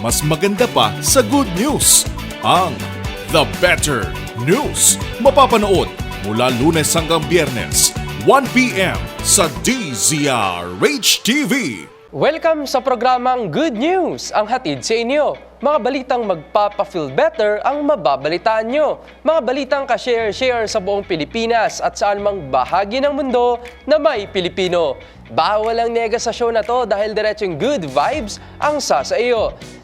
mas maganda pa sa good news. Ang The Better News. Mapapanood mula lunes hanggang biyernes, 1pm sa DZRH TV. Welcome sa programang Good News, ang hatid sa inyo. Mga balitang magpapa-feel better ang mababalitaan nyo. Mga balitang ka-share-share sa buong Pilipinas at saan mang bahagi ng mundo na may Pilipino. Bawal ang negasasyon na to dahil diretsong good vibes ang sa sa iyo.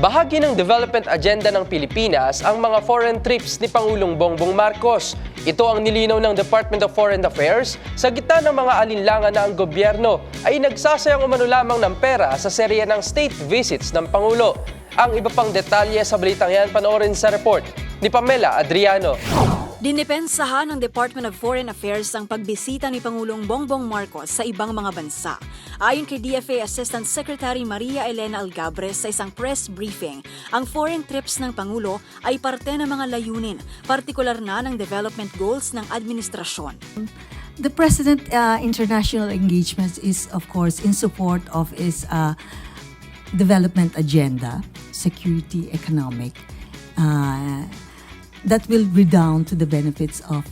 Bahagi ng development agenda ng Pilipinas ang mga foreign trips ni Pangulong Bongbong Marcos. Ito ang nilinaw ng Department of Foreign Affairs sa gitna ng mga alinlangan na ang gobyerno ay nagsasayang umano lamang ng pera sa serye ng state visits ng Pangulo. Ang iba pang detalye sa balitang yan panoorin sa report ni Pamela Adriano. Dinipensahan ng Department of Foreign Affairs ang pagbisita ni Pangulong Bongbong Marcos sa ibang mga bansa. Ayon kay DFA Assistant Secretary Maria Elena Algabres sa isang press briefing, ang foreign trips ng Pangulo ay parte ng mga layunin, partikular na ng development goals ng administrasyon. The president uh, international engagement is of course in support of his uh, development agenda, security, economic, uh, that will redound to the benefits of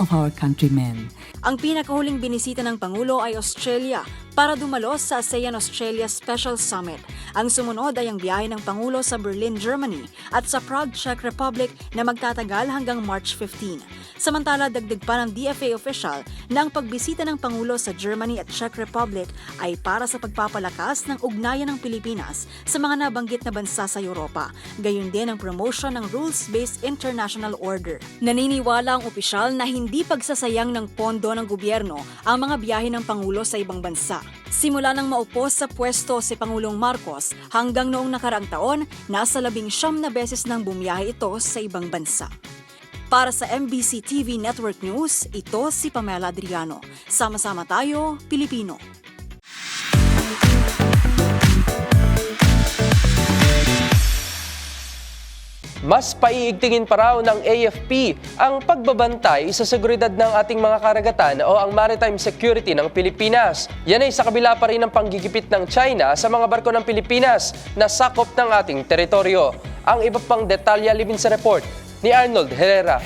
of our countrymen. Ang pinakahuling binisita ng Pangulo ay Australia para dumalo sa ASEAN-Australia Special Summit. Ang sumunod ay ang biyahe ng Pangulo sa Berlin, Germany at sa Prague, Czech Republic na magtatagal hanggang March 15. Samantala, dagdag pa ng DFA official na ang pagbisita ng Pangulo sa Germany at Czech Republic ay para sa pagpapalakas ng ugnayan ng Pilipinas sa mga nabanggit na bansa sa Europa. Gayon din ang promotion ng rules-based international order. Naniniwala ang opisyal na hindi pagsasayang ng pondo ng gobyerno ang mga biyahe ng Pangulo sa ibang bansa. Simula nang maupo sa pwesto si Pangulong Marcos hanggang noong nakaraang taon, nasa labing siyam na beses nang bumiyahe ito sa ibang bansa. Para sa MBC TV Network News, ito si Pamela Adriano. Sama-sama tayo, Pilipino. Mas paiigtingin pa raw ng AFP ang pagbabantay sa seguridad ng ating mga karagatan o ang maritime security ng Pilipinas. Yan ay sa kabila pa rin ng panggigipit ng China sa mga barko ng Pilipinas na sakop ng ating teritoryo. Ang iba pang detalya libin sa report ni Arnold Herrera.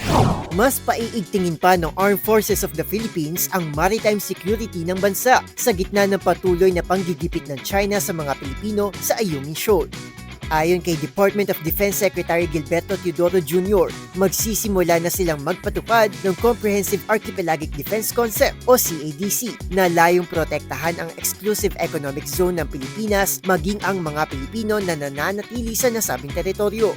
Mas paiigtingin pa ng Armed Forces of the Philippines ang maritime security ng bansa sa gitna ng patuloy na panggigipit ng China sa mga Pilipino sa Ayungin Shoal. Ayon kay Department of Defense Secretary Gilberto Teodoro Jr., magsisimula na silang magpatupad ng Comprehensive Archipelagic Defense Concept o CADC na layong protektahan ang exclusive economic zone ng Pilipinas maging ang mga Pilipino na nananatili sa nasabing teritoryo.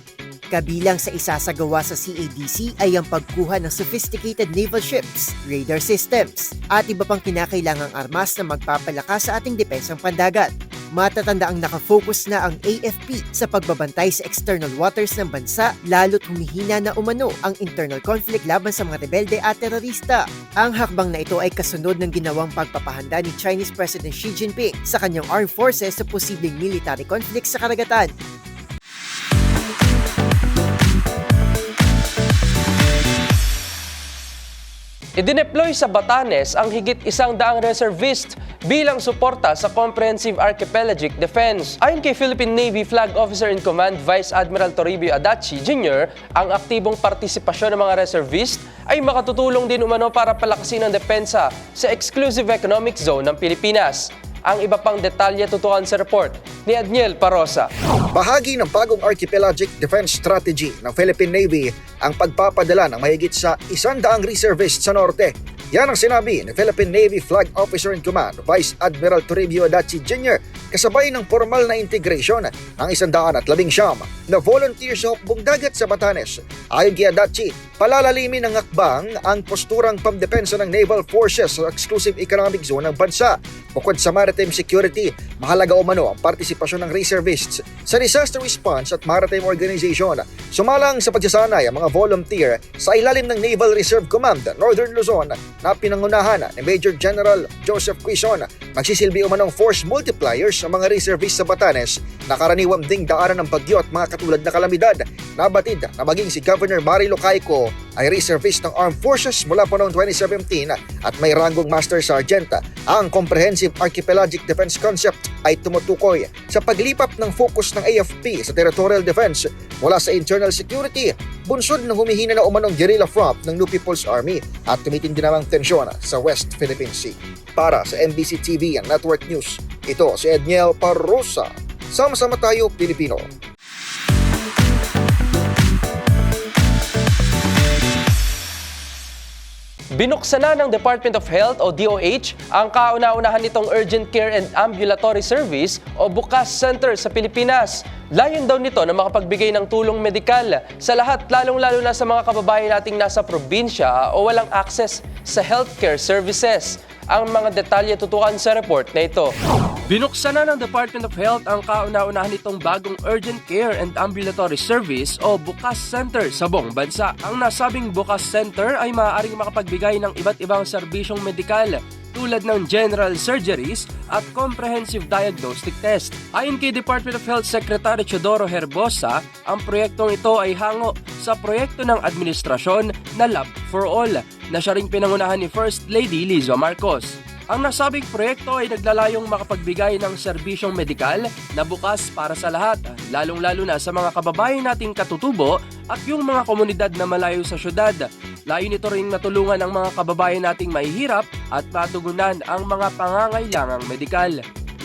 Kabilang sa isasagawa sa CADC ay ang pagkuha ng sophisticated naval ships, radar systems, at iba pang kinakailangang armas na magpapalakas sa ating depensang pandagat. Matatanda ang nakafocus na ang AFP sa pagbabantay sa external waters ng bansa lalo't humihina na umano ang internal conflict laban sa mga rebelde at terorista. Ang hakbang na ito ay kasunod ng ginawang pagpapahanda ni Chinese President Xi Jinping sa kanyang armed forces sa posibleng military conflict sa karagatan. Idineploy sa Batanes ang higit isang daang reservist bilang suporta sa Comprehensive Archipelagic Defense. Ayon kay Philippine Navy Flag Officer in Command Vice Admiral Toribio Adachi Jr., ang aktibong partisipasyon ng mga reservist ay makatutulong din umano para palakasin ang depensa sa Exclusive Economic Zone ng Pilipinas. Ang iba pang detalye tutukan sa report ni Adniel Parosa. Bahagi ng bagong archipelagic defense strategy ng Philippine Navy ang pagpapadala ng mahigit sa isandaang reservists sa norte. Yan ang sinabi ni Philippine Navy Flag Officer in Command Vice Admiral Toribio Adachi Jr. kasabay ng formal na integration ng isandaan at labing siyam na volunteer sa hukbong dagat sa Batanes. Ayon kay Adachi, palalalimin ng akbang ang posturang pamdepensa ng naval forces sa exclusive economic zone ng bansa. Bukod sa maritime security, mahalaga umano ang partisipasyon ng reservists sa disaster response at maritime organization. Sumalang sa pagsasanay ang mga volunteer sa ilalim ng Naval Reserve Command Northern Luzon na pinangunahan ni Major General Joseph Quizon. Magsisilbi umanong force multipliers sa mga reservists sa Batanes na karaniwang ding daanan ng bagyo at mga katulad na kalamidad. Nabatid na maging si Governor Mari Locaico ay reservist ng Armed Forces mula pa noong 2017 at may ranggong Master Sergeant. Ang Comprehensive Archipelagic Defense Concept ay tumutukoy sa paglipat ng focus ng AFP sa territorial defense mula sa internal security, bunsod ng humihina na umanong guerrilla front ng New People's Army at tumitindi namang tensyon sa West Philippine Sea. Para sa MBC TV ang Network News, ito si Edniel Parrosa. Sama-sama tayo, Pilipino. Binuksan na ng Department of Health o DOH ang kauna-unahan nitong Urgent Care and Ambulatory Service o Bukas Center sa Pilipinas. Layon daw nito na makapagbigay ng tulong medikal sa lahat lalong-lalo na sa mga kababayan nating nasa probinsya o walang access sa healthcare services. Ang mga detalye tutukan sa report na ito. Binuksan na ng Department of Health ang kauna-unahan nitong bagong Urgent Care and Ambulatory Service o Bukas Center sa buong bansa. Ang nasabing Bukas Center ay maaaring makapagbigay ng iba't ibang serbisyong medikal tulad ng general surgeries at comprehensive diagnostic test. Ayon kay Department of Health Secretary Chodoro Herbosa, ang proyektong ito ay hango sa proyekto ng administrasyon na Lab for All na siya ring pinangunahan ni First Lady Liza Marcos. Ang nasabing proyekto ay naglalayong makapagbigay ng serbisyong medikal na bukas para sa lahat, lalong-lalo na sa mga kababayan nating katutubo at yung mga komunidad na malayo sa syudad. Layo nito ring natulungan ang mga kababayan nating mahihirap at matugunan ang mga pangangailangang medikal.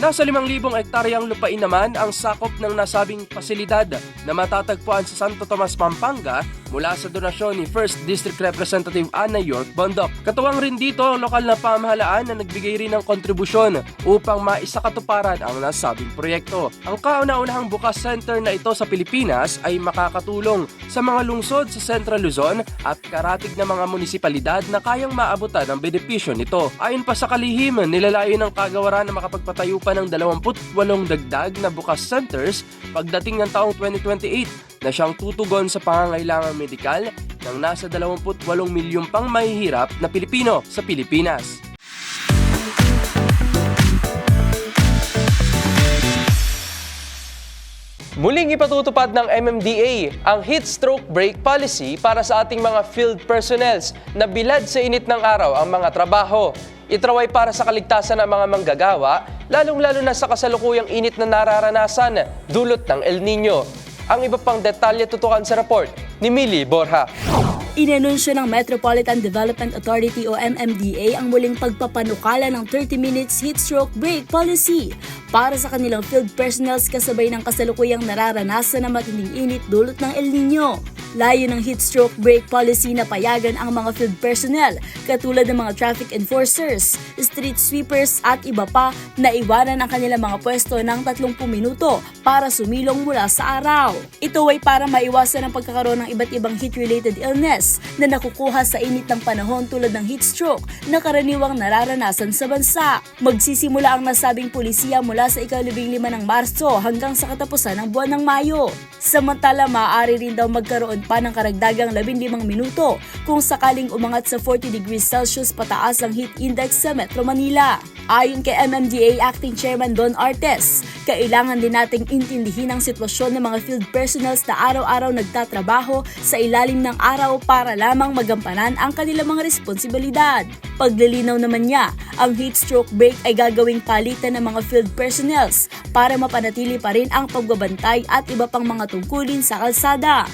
Nasa 5,000 ektaryang lupain naman ang sakop ng nasabing pasilidad na matatagpuan sa Santo Tomas, Pampanga mula sa donasyon ni First District Representative Anna York Bondok. Katuwang rin dito ang lokal na pamahalaan na nagbigay rin ng kontribusyon upang maisakatuparan ang nasabing proyekto. Ang kauna-unahang bukas center na ito sa Pilipinas ay makakatulong sa mga lungsod sa Central Luzon at karatig na mga munisipalidad na kayang maabutan ang benepisyo nito. Ayon pa sa kalihim, nilalayo ng kagawaran na makapagpatayo pa ng 28 dagdag na bukas centers pagdating ng taong 2028 na siyang tutugon sa pangangailangang medikal ng nasa 28 milyong pang mahihirap na Pilipino sa Pilipinas. Muling ipatutupad ng MMDA ang heat stroke break policy para sa ating mga field personnels na bilad sa init ng araw ang mga trabaho. Itraway para sa kaligtasan ng mga manggagawa, lalong-lalo na sa kasalukuyang init na nararanasan dulot ng El Nino. Ang iba pang detalye tutukan sa report ni Millie Borja. Inanunsyo ng Metropolitan Development Authority o MMDA ang muling pagpapanukala ng 30 minutes heat stroke break policy para sa kanilang field personnels kasabay ng kasalukuyang nararanasan ng matinding init dulot ng El Nino. Layo ng heat stroke break policy na payagan ang mga field personnel katulad ng mga traffic enforcers, street sweepers at iba pa na iwanan ang kanilang mga pwesto ng 30 minuto para sumilong mula sa araw. Ito ay para maiwasan ang pagkakaroon ng iba't ibang heat-related illness na nakukuha sa init ng panahon tulad ng heat stroke na karaniwang nararanasan sa bansa. Magsisimula ang nasabing pulisiya mula sa ikalabing lima ng Marso hanggang sa katapusan ng buwan ng Mayo. Samantala, maaari rin daw magkaroon pa ng karagdagang 15 minuto kung sakaling umangat sa 40 degrees Celsius pataas ang heat index sa Metro Manila. Ayon kay MMDA Acting Chairman Don Artes, kailangan din nating intindihin ang sitwasyon ng mga field personnels na araw-araw nagtatrabaho sa ilalim ng araw para lamang magampanan ang kanilang mga responsibilidad. Paglilinaw naman niya, ang heat stroke break ay gagawing palitan ng mga field personnels para mapanatili pa rin ang pagbabantay at iba pang mga tungkulin sa kalsada.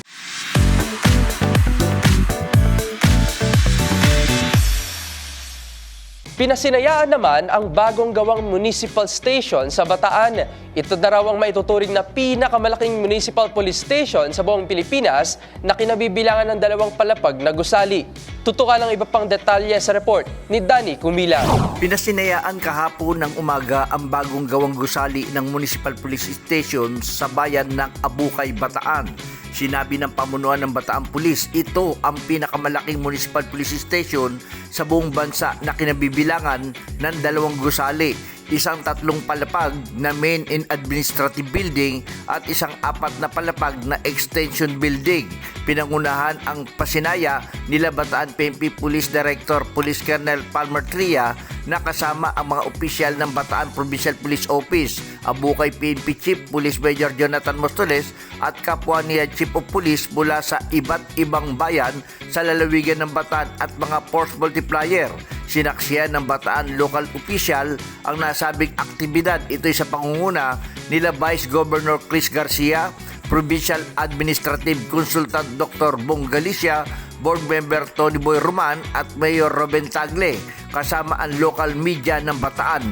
Pinasinayaan naman ang bagong gawang municipal station sa Bataan. Ito na raw ang maituturing na pinakamalaking municipal police station sa buong Pilipinas na kinabibilangan ng dalawang palapag na gusali. Tutukan ang iba pang detalye sa report ni Danny Kumila. Pinasinayaan kahapon ng umaga ang bagong gawang gusali ng Municipal Police Station sa bayan ng Abukay, Bataan. Sinabi ng pamunuan ng Bataan Police, ito ang pinakamalaking municipal police station sa buong bansa na kinabibilangan ng dalawang gusali isang tatlong palapag na main and administrative building at isang apat na palapag na extension building. Pinangunahan ang pasinaya nila Bataan PNP Police Director Police Colonel Palmer Tria na kasama ang mga opisyal ng Bataan Provincial Police Office, Abukay PNP Chief Police Major Jonathan Mostoles at kapwa niya Chief of Police mula sa iba't ibang bayan sa lalawigan ng Bataan at mga force multiplier. Sinaksiyan ng Bataan local official ang nasabing aktibidad. Ito'y sa pangunguna nila Vice Governor Chris Garcia, Provincial Administrative Consultant Dr. Bong Galicia, Board Member Tony Boy Roman at Mayor Robin Tagle kasama ang local media ng Bataan.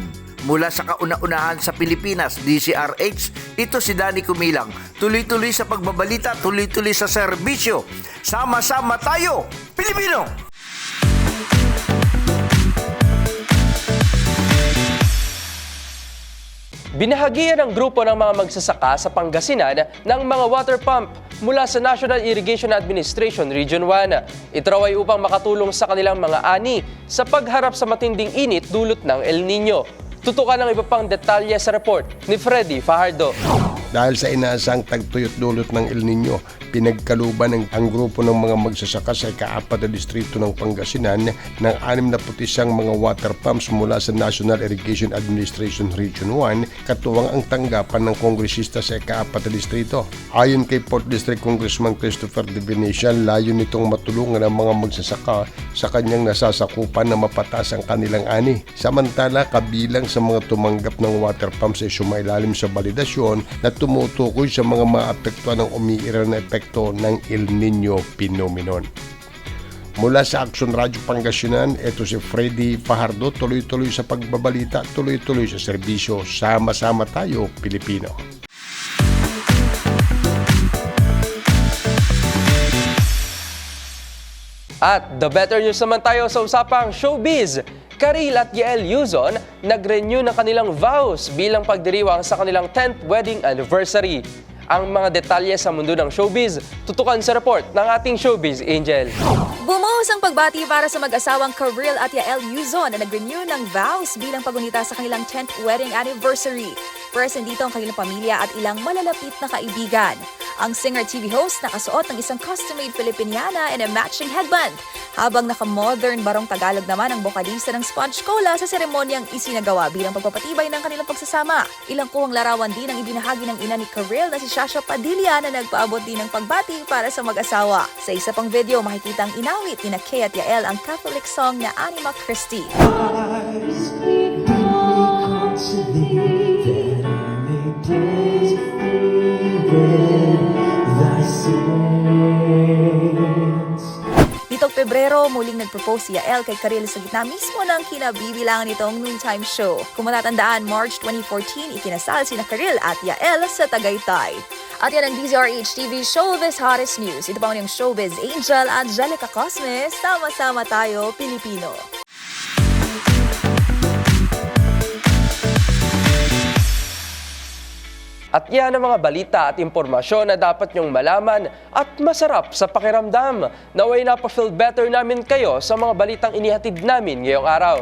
Mula sa kauna-unahan sa Pilipinas, DCRH, ito si Danny Kumilang. Tuloy-tuloy sa pagbabalita, tuloy-tuloy sa serbisyo. Sama-sama tayo, Pilipino! Binahagian ng grupo ng mga magsasaka sa Pangasinan ng mga water pump mula sa National Irrigation Administration Region 1. Ito ay upang makatulong sa kanilang mga ani sa pagharap sa matinding init dulot ng El Nino. Tutukan ang iba pang detalye sa report ni Freddy Fajardo. Dahil sa inaasang tagtuyot dulot ng El Nino, pinagkaluban ng ang grupo ng mga magsasaka sa ikaapat na distrito ng Pangasinan ng 61 mga water pumps mula sa National Irrigation Administration Region 1 katuwang ang tanggapan ng kongresista sa ikaapat na distrito. Ayon kay 4th District Congressman Christopher De Venetian, layo nitong matulungan ang mga magsasaka sa kanyang nasasakupan na mapatas ang kanilang ani. Samantala, kabilang sa mga tumanggap ng water pumps ay sumailalim sa balidasyon na tumutukoy sa mga maapektuhan ng umiiral na epekto ng El Nino phenomenon. Mula sa Action Radio Pangasinan, ito si Freddy Fajardo, tuloy-tuloy sa pagbabalita, tuloy-tuloy sa serbisyo, sama-sama tayo, Pilipino. At the better news naman tayo sa usapang showbiz. Karil at Yael Yuzon nag-renew ng kanilang vows bilang pagdiriwang sa kanilang 10th wedding anniversary. Ang mga detalye sa mundo ng showbiz, tutukan sa report ng ating showbiz angel. Bumuhos ang pagbati para sa mag-asawang Karil at Yael Yuzon na nag-renew ng vows bilang pagunita sa kanilang 10th wedding anniversary. Present dito ang kanilang pamilya at ilang malalapit na kaibigan. Ang singer TV host nakasuot ng isang custom-made Filipiniana and a matching headband. Habang naka-modern barong Tagalog naman ang bokalista ng Sponge Cola sa seremonyang isinagawa bilang pagpapatibay ng kanilang pagsasama. Ilang kuhang larawan din ang ibinahagi ng ina ni Karil na si Shasha Padilla na nagpaabot din ng pagbati para sa mag-asawa. Sa isa pang video, makikita ang inawit ni na Kay at Yael ang Catholic song na Anima Christi. Nitong Pebrero, muling nag-propose si Yael kay Karil sa gitna mismo ng kinabibilangan nitong noontime show. Kung matatandaan, March 2014, ikinasal sina Karil at Yael sa Tagaytay. At yan ang DZRH TV show, This Hottest News. Ito pa ang showbiz angel, Angelica Cosmes. Sama-sama tayo, Pilipino. At yan ang mga balita at impormasyon na dapat nyong malaman at masarap sa pakiramdam. Naway napafeel better namin kayo sa mga balitang inihatid namin ngayong araw.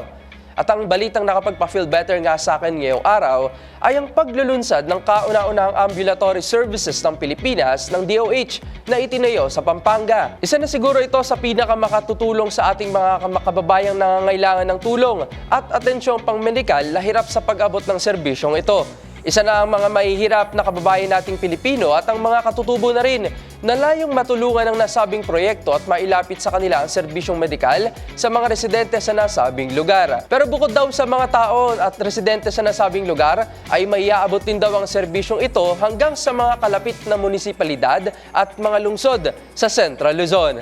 At ang balitang nakapagpa-feel better nga sa akin ngayong araw ay ang paglulunsad ng kauna-unahang ambulatory services ng Pilipinas ng DOH na itinayo sa Pampanga. Isa na siguro ito sa pinakamakatutulong sa ating mga kababayang nangangailangan ng tulong at atensyong pang-medikal na hirap sa pag-abot ng serbisyong ito. Isa na ang mga mahihirap na kababayan nating Pilipino at ang mga katutubo na rin na layong matulungan ng nasabing proyekto at mailapit sa kanila ang serbisyong medikal sa mga residente sa nasabing lugar. Pero bukod daw sa mga tao at residente sa nasabing lugar, ay maiaabot din daw ang serbisyong ito hanggang sa mga kalapit na munisipalidad at mga lungsod sa Central Luzon.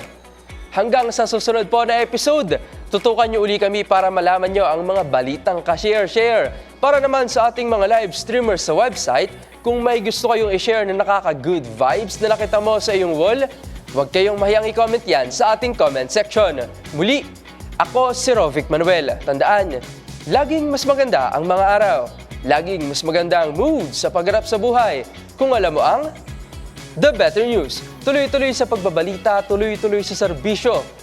Hanggang sa susunod po na episode, tutukan nyo uli kami para malaman nyo ang mga balitang ka-share-share. Para naman sa ating mga live streamers sa website, kung may gusto kayong i-share na nakaka-good vibes na nakita mo sa iyong wall, huwag kayong mahiyang i-comment yan sa ating comment section. Muli, ako si Rovic Manuel. Tandaan, laging mas maganda ang mga araw. Laging mas maganda ang mood sa pagharap sa buhay. Kung alam mo ang The Better News. Tuloy-tuloy sa pagbabalita, tuloy-tuloy sa serbisyo.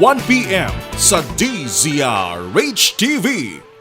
1pm sa DZRH TV.